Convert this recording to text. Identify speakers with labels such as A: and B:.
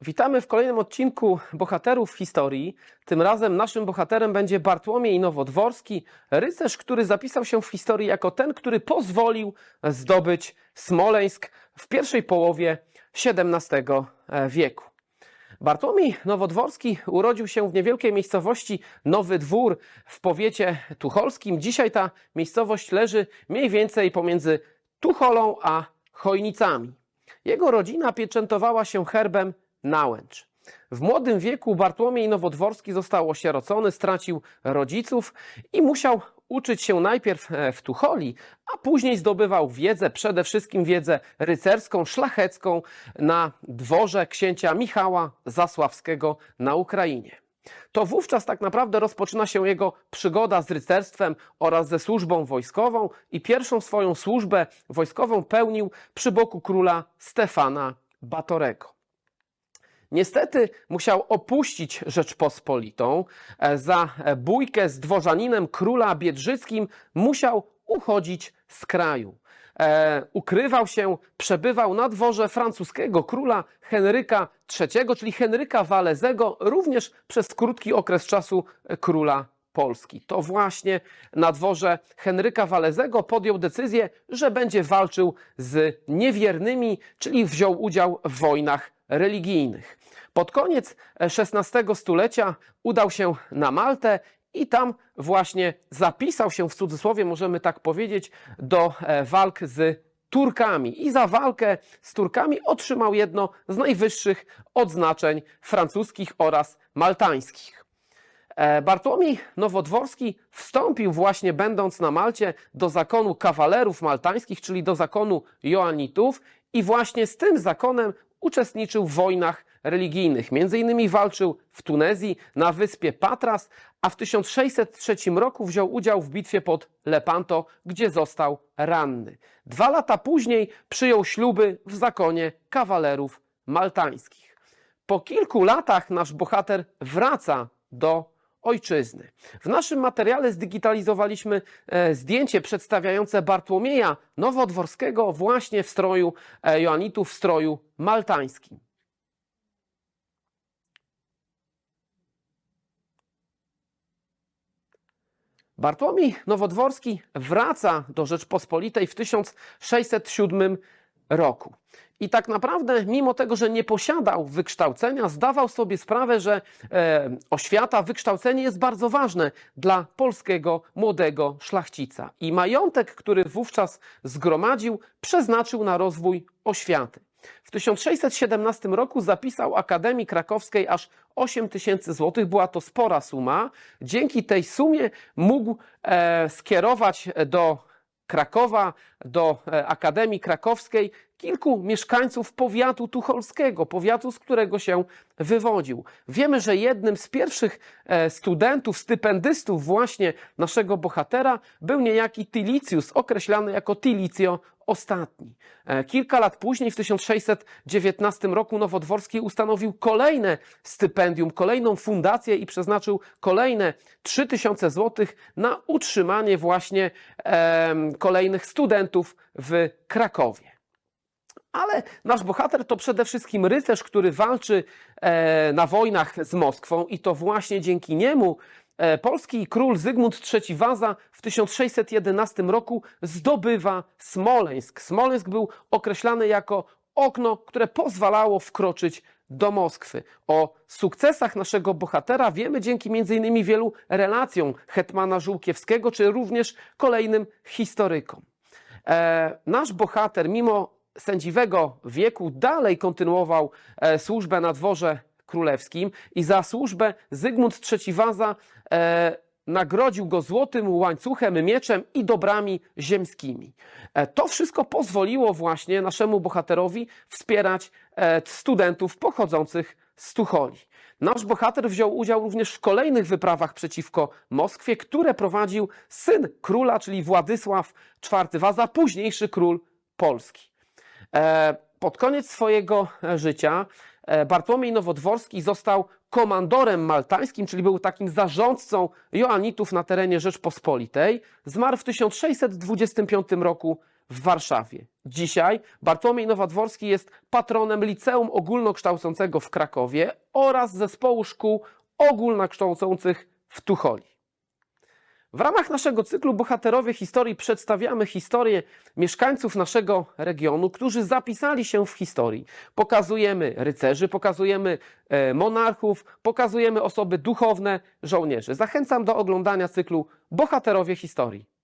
A: Witamy w kolejnym odcinku Bohaterów Historii. Tym razem naszym bohaterem będzie Bartłomiej Nowodworski, rycerz, który zapisał się w historii jako ten, który pozwolił zdobyć Smoleńsk w pierwszej połowie XVII wieku. Bartłomiej Nowodworski urodził się w niewielkiej miejscowości Nowy Dwór w powiecie tucholskim. Dzisiaj ta miejscowość leży mniej więcej pomiędzy Tucholą a Chojnicami. Jego rodzina pieczętowała się herbem Nałęcz. W młodym wieku Bartłomiej Nowodworski został osierocony, stracił rodziców i musiał uczyć się najpierw e, w Tucholi, a później zdobywał wiedzę, przede wszystkim wiedzę rycerską, szlachecką na dworze księcia Michała Zasławskiego na Ukrainie. To wówczas tak naprawdę rozpoczyna się jego przygoda z rycerstwem oraz ze służbą wojskową i pierwszą swoją służbę wojskową pełnił przy boku króla Stefana Batorego. Niestety musiał opuścić Rzeczpospolitą. E, Za e, bójkę z dworzaninem króla Biedrzyckim musiał uchodzić z kraju. E, ukrywał się, przebywał na dworze francuskiego króla Henryka III, czyli Henryka Walezego, również przez krótki okres czasu e, króla Polski. To właśnie na dworze Henryka Walezego podjął decyzję, że będzie walczył z niewiernymi, czyli wziął udział w wojnach religijnych. Pod koniec XVI stulecia udał się na Maltę i tam właśnie zapisał się, w cudzysłowie możemy tak powiedzieć, do e, walk z Turkami. I za walkę z Turkami otrzymał jedno z najwyższych odznaczeń francuskich oraz maltańskich. E, Bartłomiej Nowodworski wstąpił właśnie będąc na Malcie do zakonu kawalerów maltańskich, czyli do zakonu Joannitów i właśnie z tym zakonem uczestniczył w wojnach religijnych. Między innymi walczył w Tunezji na wyspie Patras, a w 1603 roku wziął udział w bitwie pod Lepanto, gdzie został ranny. Dwa lata później przyjął śluby w zakonie kawalerów maltańskich. Po kilku latach nasz bohater wraca do ojczyzny. W naszym materiale zdigitalizowaliśmy e, zdjęcie przedstawiające Bartłomieja Nowodworskiego właśnie w stroju e, Joannitów, w stroju maltańskim. Bartłomiej Nowodworski wraca do Rzeczpospolitej w 1607 roku. I tak naprawdę, mimo tego, że nie posiadał wykształcenia, zdawał sobie sprawę, że e, oświata, wykształcenie jest bardzo ważne dla polskiego młodego szlachcica. I majątek, który wówczas zgromadził, przeznaczył na rozwój oświaty. W 1617 roku zapisał Akademii Krakowskiej aż 8 tysięcy złotych. Była to spora suma. Dzięki tej sumie mógł e, skierować do Krakowa, do e, Akademii Krakowskiej kilku mieszkańców powiatu tucholskiego, powiatu, z którego się wywodził. Wiemy, że jednym z pierwszych e, studentów, stypendystów właśnie naszego bohatera był niejaki Tilicjus, określany jako Tilicjo ostatni. E, Kilka lat później, w 1619 roku, Nowodworski ustanowił kolejne stypendium, kolejną fundację i przeznaczył kolejne 3000 zł na utrzymanie właśnie em, kolejnych studentów w Krakowie. Ale nasz bohater to przede wszystkim rycerz, który walczy e, na wojnach z Moskwą i to właśnie dzięki niemu e, polski król Zygmunt III Waza w 1611 roku zdobywa Smoleńsk. Smoleńsk był określany jako okno, które pozwalało wkroczyć do Moskwy. O sukcesach naszego bohatera wiemy dzięki m.in. wielu relacjom hetmana Żółkiewskiego, czy również kolejnym historykom. E, nasz bohater, mimo sędziwego wieku, dalej kontynuował e, służbę na dworze królewskim i za służbę Zygmunt III Waza e, nagrodził go złotym łańcuchem, mieczem i dobrami ziemskimi. E, to wszystko pozwoliło właśnie naszemu bohaterowi wspierać studentów pochodzących z Tucholi. Nasz bohater wziął udział również w kolejnych wyprawach przeciwko Moskwie, które prowadził syn króla, czyli Władysław IV Waza, późniejszy król Polski. E, Pod koniec swojego e, życia e, Bartłomiej Nowodworski został komandorem maltańskim, czyli był takim zarządcą Joanitów na terenie Rzeczpospolitej. Zmarł w 1625 roku w Warszawie. Dzisiaj Bartłomiej Nowodworski jest patronem Liceum Ogólnokształcącego w Krakowie oraz Zespołu Szkół Ogólnokształcących w Tucholi. W ramach naszego cyklu Bohaterowie Historii przedstawiamy historię mieszkańców naszego regionu, którzy zapisali się w historii. Pokazujemy rycerzy, pokazujemy e, monarchów, pokazujemy osoby duchowne, żołnierzy. Zachęcam do oglądania cyklu Bohaterowie Historii.